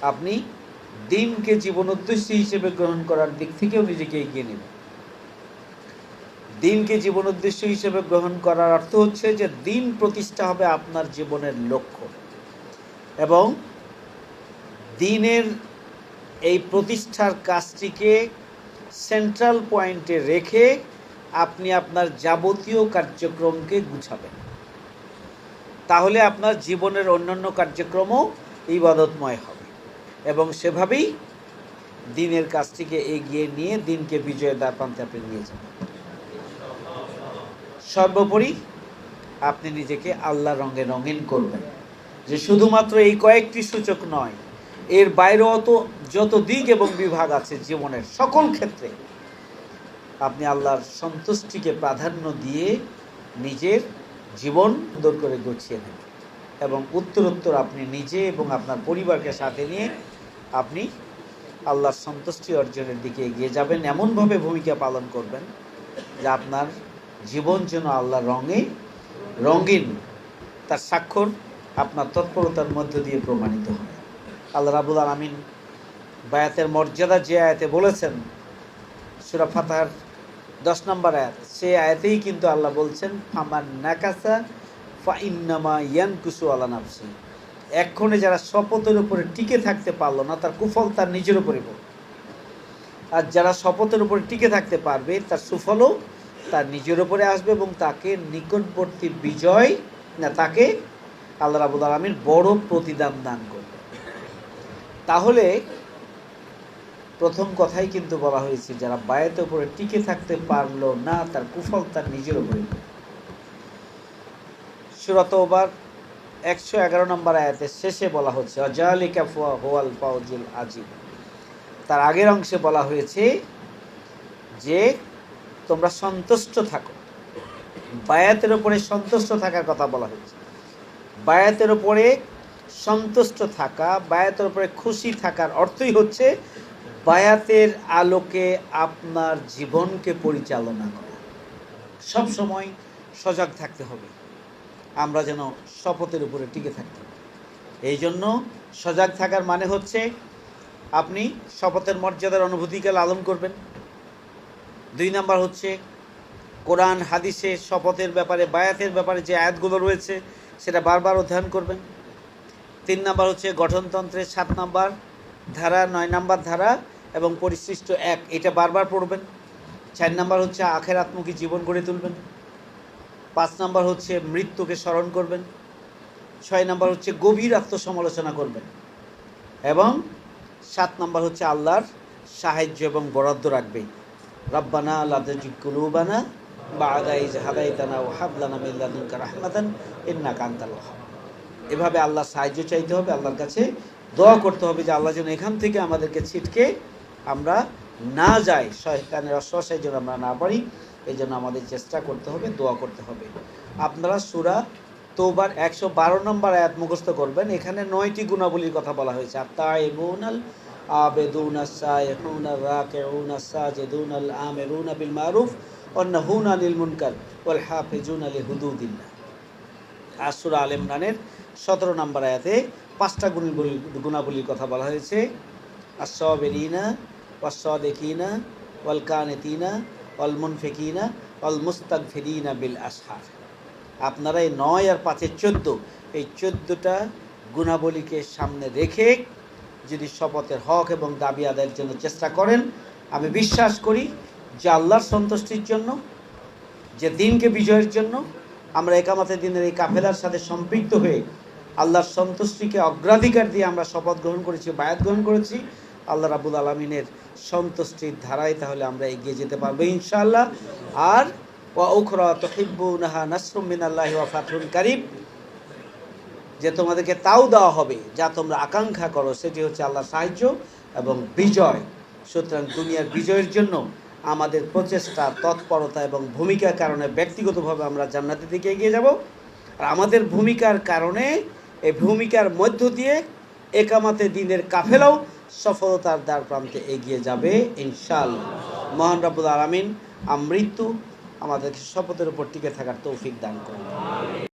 আপনি দিনকে জীবন উদ্দেশ্য হিসেবে গ্রহণ করার দিক থেকেও নিজেকে এগিয়ে নেবেন। দিনকে জীবন উদ্দেশ্য হিসেবে গ্রহণ করার অর্থ হচ্ছে যে দিন প্রতিষ্ঠা হবে আপনার জীবনের লক্ষ্য। এবং দিনের এই প্রতিষ্ঠার কাজটিকে সেন্ট্রাল পয়েন্টে রেখে আপনি আপনার যাবতীয় কার্যক্রমকে গুছাবেন। তাহলে আপনার জীবনের অন্যান্য কার্যক্রমও ইবাদতময় হবে। সেভাবেই দিনের কাজটিকে এগিয়ে নিয়ে দিনকে বিজয়ের দ্বার প্রান্তে আপনি নিয়ে যাবেন সর্বোপরি আপনি নিজেকে আল্লাহ রঙে রঙিন করবেন। যে শুধুমাত্র এই কয়েকটি সূচক নয়, এর বাইরেও তো যত দিক এবং বিভাগ আছে জীবনের সকল ক্ষেত্রে, আপনি আল্লাহর সন্তুষ্টিকে প্রাধান্য দিয়ে নিজের জীবন সুন্দর করে গুছিয়ে নেবেন। এবং উত্তরোত্তর আপনি নিজে এবং আপনার পরিবারকে সাথে নিয়ে আপনি আল্লাহর সন্তুষ্টি অর্জনের দিকে এগিয়ে যাবেন। এমনভাবে ভূমিকা পালন করবেন যে আপনার জীবন যেন আল্লাহ রঙে, রঙিন, তার স্বাক্ষর আপনার তৎপরতার মধ্য দিয়ে প্রমাণিত হয় আল্লাহ রাবুল আলমিন বায়াতের মর্যাদা যে আয়াতে বলেছেন, সুরা ফাতার দশ নম্বর আয়াত, সেই আয়াতেই কিন্তু আল্লাহ বলছেন, ফামান নাকাসা ফা ইন্নামা ইয়ানকুসু আলা নাফসি। এক্ষণে যারা শপথের উপরে টিকে থাকতে পারল না, তার কুফল তার নিজের উপরে পড়বে আর যারা শপথের উপরে টিকে থাকতে পারবে, তার সুফলও তার নিজের উপরে আসবে এবং তাকে নিকটবর্তী বিজয়, না তাকে আল্লাহ রাবুল আলমীর বড় প্রতিদান দান করবে। তাহলে প্রথম কথাই কিন্তু বলা হয়েছে, যারা বায়াতের উপরে টিকে থাকতে পারল না, তার কুফল তার নিজের উপরে সুরত ওবার একশো এগারো নম্বর আয়াতের শেষে বলা হচ্ছে, অজালিকা ফুয়া হোয়াল ফাউজুল আজিব তার আগের অংশে বলা হয়েছে যে, তোমরা সন্তুষ্ট থাকো। বায়াতের উপরে সন্তুষ্ট থাকার কথা বলা হয়েছে। বায়াতের উপরে সন্তুষ্ট থাকা, বায়াতের উপরে খুশি থাকার অর্থই হচ্ছে বায়াতের আলোকে আপনার জীবনকে পরিচালনা করা। সব সময় সজাগ থাকতে হবে। আমরা যেন শপথের উপরে টিকে থাকতে এই জন্য সজাগ থাকার মানে হচ্ছে আপনি শপথের মর্যাদার অনুভূতিকে লালন করবেন। দুই নাম্বার হচ্ছে কোরআন, হাদিসে শপথের ব্যাপারে, বায়াতের ব্যাপারে যে আয়াতগুলো রয়েছে, সেটা বারবার অধ্যয়ন করবেন। তিন নাম্বার হচ্ছে গঠনতন্ত্রের সাত নাম্বার ধারা, নয় নাম্বার ধারা এবং পরিশিষ্ট এক, এটা বারবার পড়বেন। চার নাম্বার হচ্ছে আখের আত্মকী জীবন গড়ে তুলবেন। পাঁচ নাম্বার হচ্ছে মৃত্যুকে স্মরণ করবেন। ছয় নাম্বার হচ্ছে গভীর আত্মসমালোচনা করবেন। এবং সাত নাম্বার হচ্ছে আল্লাহর সাহায্য এবং বরাদ্দ রাখবে রব্বানা আল্লাহ ওয়াহাব। এভাবে আল্লাহর সাহায্য চাইতে হবে, আল্লাহর কাছে দোয়া করতে হবে যে আল্লাহ যেন এখান থেকে আমাদেরকে ছিটকে আমরা না যাই, শয়তানের অশ্বাসায় যেন আমরা না পারি। এই জন্য আমাদের চেষ্টা করতে হবে, দোয়া করতে হবে। আপনারা সুরা তোবার একশো বারো নম্বর আয়াত মুখস্থ করবেন। এখানে নয়টি গুণাবলীর কথা বলা হয়েছে। আর রাকিউন সাজিদুন আল আমিরুন বিল মারুফ আলি সতেরো নম্বর আয়াতে পাঁচটা গুণাবলী গুণাবলীর কথা বলা হয়েছে। আসবেরিনা ওয়াসদেকিনা ওয়াল ওয়াল মুনফিকিনা ওয়াল মুস্তাগফিরিনা বিল আসহার আপনারা এই নয় আর পাঁচের চোদ্দ, এই চোদ্দোটা গুণাবলীকে সামনে রেখে যদি শপথের হক এবং দাবি আদায়ের জন্য চেষ্টা করেন, আমি বিশ্বাস করি যে আল্লাহর সন্তুষ্টির জন্য, যে দিনকে বিজয়ের জন্য, আমরা একামাতে দিনের এই কাফেলার সাথে সম্পৃক্ত হয়ে আল্লাহর সন্তুষ্টিকে অগ্রাধিকার দিয়ে আমরা শপথ গ্রহণ করেছি, বায়াত গ্রহণ করেছি আল্লাহ রাবুল আলমিনের সন্তুষ্টির ধারায় তাহলে আমরা এগিয়ে যেতে পারব ইনশাআল্লাহ। আর ওয়া উখরা তহিব্বুনাহা নাসরুম মিনাল্লাহি ওয়া ফাতহুন কারিব যে তোমাদেরকে তাও দেওয়া হবে, যা তোমরা আকাঙ্ক্ষা করো, সেটি হচ্ছে আল্লাহর সাহায্য এবং বিজয়। সুতরাং দুনিয়ার বিজয়ের জন্য আমাদের প্রচেষ্টা, তৎপরতা এবং ভূমিকার কারণে ব্যক্তিগতভাবে আমরা জান্নাতের দিকে এগিয়ে যাব। আর আমাদের ভূমিকার কারণে, এই ভূমিকার মধ্য দিয়ে একামাতে দিনের কাফেলাও সফলতার দ্বার প্রান্তে এগিয়ে যাবে। ইনশাআল্লাহ। মহান রাবুল আলমিন আমৃত্যু আমাদেরকে শপথের উপর টিকে থাকার তৌফিক দান করুন।